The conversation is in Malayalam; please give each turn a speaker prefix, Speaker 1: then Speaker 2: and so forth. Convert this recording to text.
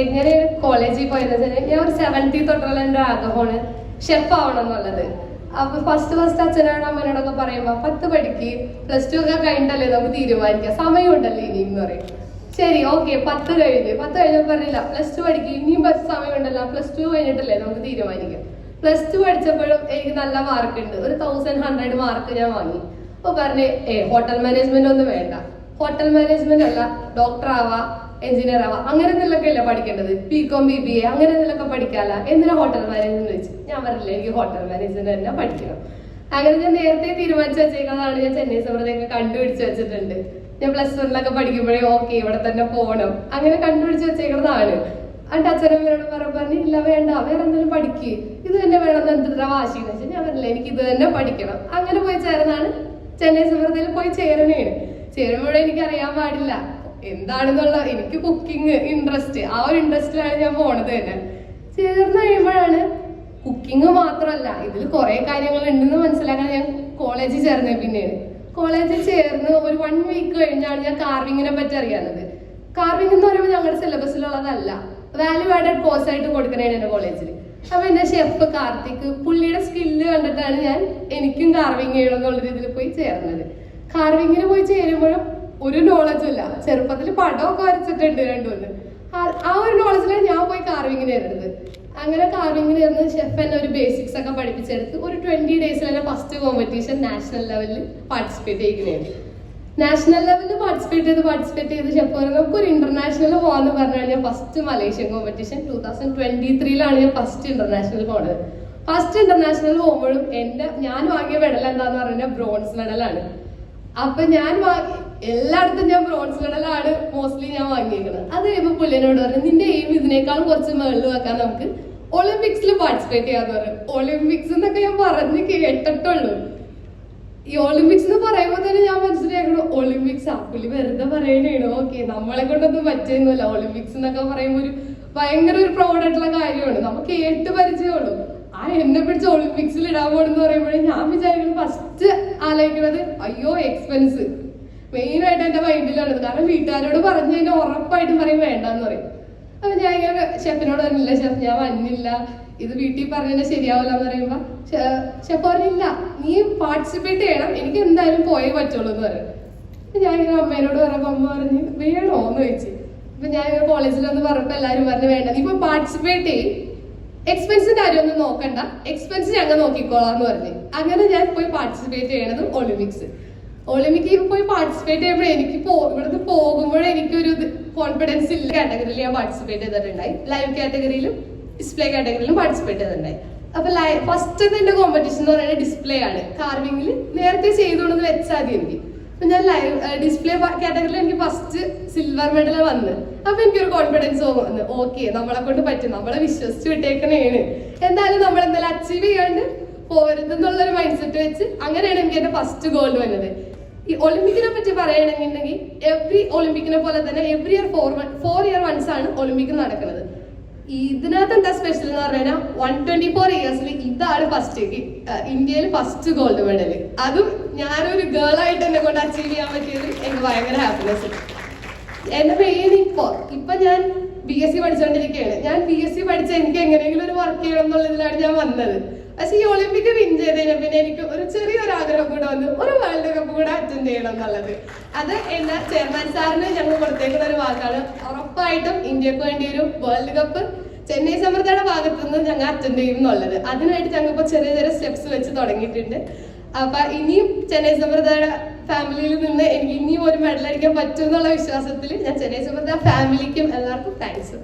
Speaker 1: എങ്ങനെയാണ് കോളേജിൽ പോയെന്ന് വെച്ചാൽ ഞാൻ ഒരു സെവന്റി തൊട്ടുള്ള എന്റെ ആഗ്രഹമാണ് ഷെഫ് ആവണം എന്നുള്ളത് അപ്പൊ ഫസ്റ്റ് ഫസ്റ്റ് അച്ഛനോടും അമ്മനോടൊക്കെ പറയുമ്പോ പത്ത് പഠിക്ക് പ്ലസ് ടു ഒക്കെ കഴിഞ്ഞിട്ടല്ലേ നമുക്ക് തീരുമാനിക്കാം. സമയമുണ്ടല്ലേ ഇനി എന്ന് പറയും. ശരി ഓക്കെ പത്ത് കഴിഞ്ഞ്. പത്ത് കഴിഞ്ഞപ്പോൾ പറഞ്ഞില്ല പ്ലസ് ടു പഠിക്കും ഇനിയും ബസ് സമയമുണ്ടല്ലോ പ്ലസ് ടു കഴിഞ്ഞിട്ടല്ലേ നമുക്ക് തീരുമാനിക്കാം. പ്ലസ് ടു പഠിച്ചപ്പോഴും എനിക്ക് നല്ല മാർക്ക് ഉണ്ട്. ഒരു തൗസൻഡ് ഹൺഡ്രഡ് മാർക്ക് ഞാൻ വാങ്ങി. അപ്പൊ പറഞ്ഞ് ഏ ഹോട്ടൽ മാനേജ്മെന്റ് ഒന്നും വേണ്ട. ഹോട്ടൽ മാനേജ്മെന്റ് അല്ല ഡോക്ടർ ആവാ എഞ്ചിനീയർ ആവാ. അങ്ങനെ എന്തെങ്കിലുമൊക്കെ അല്ലേ പഠിക്കേണ്ടത്? B com B B A അങ്ങനെ എന്തെങ്കിലുമൊക്കെ പഠിക്കാല്ല എന്തിനാ ഹോട്ടൽ മാനേജ്മെന്റ് വെച്ച് ഞാൻ പറഞ്ഞില്ല എനിക്ക് ഹോട്ടൽ മാനേജ്മെന്റ് തന്നെ പഠിക്കണം. അങ്ങനെ ഞാൻ നേരത്തെ തീരുമാനിച്ചു വെച്ചേക്കുന്നതാണ് ഞാൻ ചെന്നൈ സമൃദ്ധിയൊക്കെ കണ്ടുപിടിച്ച് വെച്ചിട്ടുണ്ട്. ഞാൻ പ്ലസ് വണ്ണിലൊക്കെ പഠിക്കുമ്പോഴേ ഓക്കെ ഇവിടെ തന്നെ പോകണം. അങ്ങനെ കണ്ടുപിടിച്ച് വെച്ചേക്കുന്നതാണ്. എന്നിട്ട് അച്ഛനമ്മയോട് പറഞ്ഞ പറഞ്ഞു ഇല്ല വേണ്ട വേറെ എന്തെങ്കിലും പഠിക്ക്. ഇത് തന്നെ വേണമെന്ന് എന്തിനാ വാശി എന്ന് വെച്ചാൽ ഞാൻ പറഞ്ഞില്ല എനിക്ക് ഇത് തന്നെ പഠിക്കണം. അങ്ങനെ പോയി ചേർന്നാണ് ചെന്നൈ സമൃദ്ധിയിൽ പോയി ചേരണേണ് ചേരുമ്പോഴേ എനിക്ക് അറിയാൻ പാടില്ല. എന്താണെന്നുള്ള എനിക്ക് കുക്കിംഗ് ഇൻട്രസ്റ്റ് ആ ഒരു ഇൻട്രസ്റ്റിലാണ് ഞാൻ പോണത്. തന്നെ ചേർന്ന് കഴിയുമ്പോഴാണ് കുക്കിംഗ് മാത്രമല്ല ഇതിൽ കുറെ കാര്യങ്ങൾ ഉണ്ടെന്ന് മനസ്സിലാക്കാൻ ഞാൻ കോളേജിൽ ചേർന്നത് പിന്നെയാണ് കോളേജിൽ ചേർന്ന് ഒരു വൺ വീക്ക് കഴിഞ്ഞാണ് ഞാൻ കാർവിങ്ങിനെ പറ്റി അറിയാവുന്നത് കാർവിംഗ് എന്ന് പറയുമ്പോൾ ഞങ്ങളുടെ സിലബസിലുള്ളതല്ല വാല്യൂ ആഡഡ് കോഴ്സ് ആയിട്ട് കൊടുക്കണേണ് കോളേജിൽ അപ്പൊ എന്റെ ഷെഫ് കാർത്തിക് പുള്ളിയുടെ സ്കില്ല് കണ്ടിട്ടാണ് ഞാൻ എനിക്കും കാർവിംഗ് ചെയ്യണം എന്നുള്ള രീതിയിൽ പോയി ചേർന്നത്. കാർവിങ്ങിന് പോയി ചേരുമ്പോഴും ഒരു നോളജും ഇല്ല. ചെറുപ്പത്തിൽ പടമൊക്കെ വരച്ചിട്ടുണ്ട് രണ്ടുമൂന്ന്. ആ- ഒരു നോളജിലാണ് ഞാൻ പോയി കാർവിങ്ങിന് വരുന്നത് അങ്ങനെ കാർവിങ്ങിന് ഇരുന്ന് ഷെഫ് എന്നെ ഒരു ബേസിക്സ് ഒക്കെ പഠിപ്പിച്ചെടുത്ത് ഒരു ട്വന്റി ഡേയ്സിൽ തന്നെ ഫസ്റ്റ് കോമ്പറ്റീഷൻ നാഷണൽ ലെവലിൽ പാർട്ടിസിപ്പേറ്റ് ചെയ്യുകയാണ് നാഷണൽ ലെവലിൽ പാർട്ടിസിപ്പേറ്റ് ചെയ്ത് പാർട്ടിസിപ്പേറ്റ് ചെയ്ത് ഷെഫ് പറഞ്ഞു നമുക്ക് ഒരു ഇന്റർനാഷണൽ പോകാന്ന് പറഞ്ഞാൽ ഞാൻ first Malaysian competition two thousand twenty ത്രീയിലാണ് ഞാൻ ഫസ്റ്റ് ഇന്റർനാഷണൽ പോണത്. ഫസ്റ്റ് ഇന്റർനാഷണൽ പോകുമ്പോഴും എന്റെ ഞാൻ വാങ്ങിയ മെഡൽ എന്താന്ന് പറഞ്ഞാൽ ബ്രോൺസ് മെഡലാണ് അപ്പൊ ഞാൻ എല്ലായിടത്തും ഞാൻ ബ്രോൺസ് മെഡലാണ് മോസ്റ്റ്ലി ഞാൻ വാങ്ങിയേക്കുന്നത് അത് കഴിയുമ്പോൾ പുള്ളിനോട് പറഞ്ഞു നിന്റെ എയിം ഇതിനേക്കാൾ കുറച്ച് മേളിൽ വെക്കാൻ നമുക്ക് ഒളിമ്പിക്സിൽ പാർട്ടിസിപ്പേറ്റ് ചെയ്യാന്ന് പറഞ്ഞു. ഒളിമ്പിക്സ് എന്നൊക്കെ ഞാൻ പറഞ്ഞ് കേട്ടിട്ടുള്ളൂ. ഈ ഒളിമ്പിക്സ് എന്ന് പറയുമ്പോൾ തന്നെ ഞാൻ മനസ്സിലാക്കണം ഒളിമ്പിക്സ് ആ പുള്ളി വെറുതെ പറയണേണോ ഓക്കെ നമ്മളെ കൊണ്ടൊന്നും പറ്റുന്നില്ല ഒളിമ്പിക്സ് എന്നൊക്കെ പറയുമ്പോൾ ഒരു ഭയങ്കര ഒരു പ്രൗഡായിട്ടുള്ള കാര്യമാണ്. നമുക്ക് കേട്ട് പരിചയമുള്ളൂ. എന്നെ പിടിച്ച് ഒളിമ്പിക്സിൽ ഇടാൻ പോണെന്ന് പറയുമ്പോഴേ ഞാൻ വിചാരിക്കുന്നത് ഫസ്റ്റ് ആലോചിക്കുന്നത് അയ്യോ എക്സ്പെൻസ് മെയിൻ ആയിട്ട് എന്റെ മൈൻഡിലാണത് കാരണം വീട്ടുകാരോട് പറഞ്ഞു കഴിഞ്ഞാൽ ഉറപ്പായിട്ടും പറയും വേണ്ടെന്ന് പറയും. അപ്പൊ ഞാൻ ഇങ്ങനെ ഷെഫിനോട് പറഞ്ഞില്ല ഷെഫ് ഞാൻ വന്നില്ല. ഇത് വീട്ടിൽ പറഞ്ഞാൽ ശരിയാവില്ല എന്ന് പറയുമ്പോ ഷെഫ് പറഞ്ഞില്ല. നീ പാർട്ടിസിപ്പേറ്റ് ചെയ്യണം. എനിക്ക് എന്തായാലും പോയേ പറ്റുള്ളൂ എന്ന് പറയും. ഞാൻ ഇങ്ങനെ അമ്മേനോട് പറഞ്ഞപ്പോ അമ്മ പറഞ്ഞു വേണോ? എന്ന് ചോദിച്ചു. അപ്പൊ ഞാൻ ഇങ്ങനെ കോളേജിൽ വന്ന് പറഞ്ഞപ്പോ എല്ലാരും പറഞ്ഞു വേണ്ട. നീ ഇപ്പൊ പാർട്ടിസിപ്പേറ്റ് ചെയ്യും. എക്സ്പെൻസിന്റെ കാര്യമൊന്നും നോക്കണ്ട. എക്സ്പെൻസ് ഞങ്ങൾ നോക്കിക്കോളാം എന്ന് പറഞ്ഞു. അങ്ങനെ ഞാൻ പോയി പാർട്ടിസിപ്പേറ്റ് ചെയ്യണത് ഒളിമ്പിക്സ് ഒളിമ്പിക്കിൽ പോയി പാർട്ടിസിപ്പേറ്റ് ചെയ്യുമ്പോൾ എനിക്ക് ഇവിടുന്ന് പോകുമ്പോഴേ എനിക്കൊരു കോൺഫിഡൻസ് ഇല്ല. കാറ്റഗറിയിൽ ഞാൻ പാർട്ടിസിപ്പേറ്റ് ചെയ്തിട്ടുണ്ടായി. ലൈവ് കാറ്റഗറിയിലും ഡിസ്പ്ലേ കാറ്റഗറിയിലും പാർട്ടിസിപ്പേറ്റ് ചെയ്തിട്ടുണ്ടായി. അപ്പൊ ഫസ്റ്റ് എന്റെ കോമ്പറ്റീഷൻ എന്ന് പറയുന്നത് ഡിസ്പ്ലേ ആണ്. കാർവിംഗിൽ നേരത്തെ ചെയ്തുകൊണ്ടെന്ന് വെച്ചാൽ മതി എനിക്ക്. ഞാൻ ലൈവ് ഡിസ്പ്ലേ കാറ്റഗറിയിൽ എനിക്ക് ഫസ്റ്റ് സിൽവർ മെഡൽ വന്ന്. അപ്പൊ എനിക്കൊരു കോൺഫിഡൻസ് വന്ന്. ഓക്കെ നമ്മളെ കൊണ്ട് പറ്റും. നമ്മളെ വിശ്വസിച്ച് വിട്ടേക്കണേണ്. എന്തായാലും നമ്മൾ എന്തായാലും അച്ചീവ് ചെയ്യാണ്ട് പോരുത് എന്നുള്ളൊരു മൈൻഡ് സെറ്റ് വെച്ച് അങ്ങനെയാണ് എനിക്ക് എന്റെ ഫസ്റ്റ് ഗോൾഡ് വന്നത്. ഈ ഒളിമ്പിക്കിനെ പറ്റി പറയുകയാണെന്നുണ്ടെങ്കിൽ എവറി ഒളിമ്പിക്കിനെ പോലെ തന്നെ every year four four year once ആണ് ഒളിമ്പിക് നടക്കുന്നത്. ഇതിനകത്ത് എന്താ സ്പെഷ്യൽ എന്ന് പറഞ്ഞാൽ വൺ ട്വന്റി ഫോർ ഇയേഴ്സിൽ ഇതാണ് ഫസ്റ്റ് ഇന്ത്യയിൽ ഫസ്റ്റ് ഗോൾഡ് മെഡൽ അതും ഞാനൊരു ഗേൾ ആയിട്ട് എന്നെ കൊണ്ട് അച്ചീവ് ചെയ്യാൻ പറ്റിയത് എനിക്ക് ഭയങ്കര ഹാപ്പിനെസ് എന്റെ മെയിൻ ഇപ്പോ ഇപ്പൊ ഞാൻ ബി എസ് സി പഠിച്ചുകൊണ്ടിരിക്കുകയാണ് ഞാൻ ബി എസ് സി പഠിച്ച എനിക്ക് എങ്ങനെയെങ്കിലും ഒരു വർക്ക് ചെയ്യണം എന്നുള്ളതിലാണ് ഞാൻ വന്നത്. പക്ഷെ ഈ ഒളിമ്പിക് വിൻ ചെയ്തതിന് പിന്നെ എനിക്ക് ഒരു ചെറിയൊരു ആഗ്രഹം കൂടെ വന്നു. ഒരു വേൾഡ് കപ്പ് കൂടെ അറ്റൻഡ് ചെയ്യണം എന്നുള്ളത്. അത് എന്നെ ചെയർമാൻ സാറിന് ഞങ്ങൾ കൊടുത്തേക്കുന്ന ഒരു വാക്കാണ്. ഉറപ്പായിട്ടും ഇന്ത്യയ്ക്ക് വേണ്ടി ഒരു വേൾഡ് കപ്പ് ചെന്നൈ സമൃദ്ധയുടെ ഭാഗത്തു നിന്ന് ഞങ്ങൾ അറ്റൻഡ് ചെയ്യും എന്നുള്ളത്. അതിനായിട്ട് ഞങ്ങൾ ഇപ്പോൾ ചെറിയ ചെറിയ സ്റ്റെപ്സ് വെച്ച് തുടങ്ങിയിട്ടുണ്ട്. അപ്പൊ ഇനിയും ചെന്നൈ സമൃദ്ധയുടെ ഫാമിലിയിൽ നിന്ന് എനിക്ക് ഇനിയും ഒരു മെഡൽ അടിക്കാൻ പറ്റും എന്നുള്ള വിശ്വാസത്തിൽ ഞാൻ ചെന്നൈ സമൃദ്ധ ഫാമിലിക്കും എല്ലാവർക്കും താങ്ക്സ്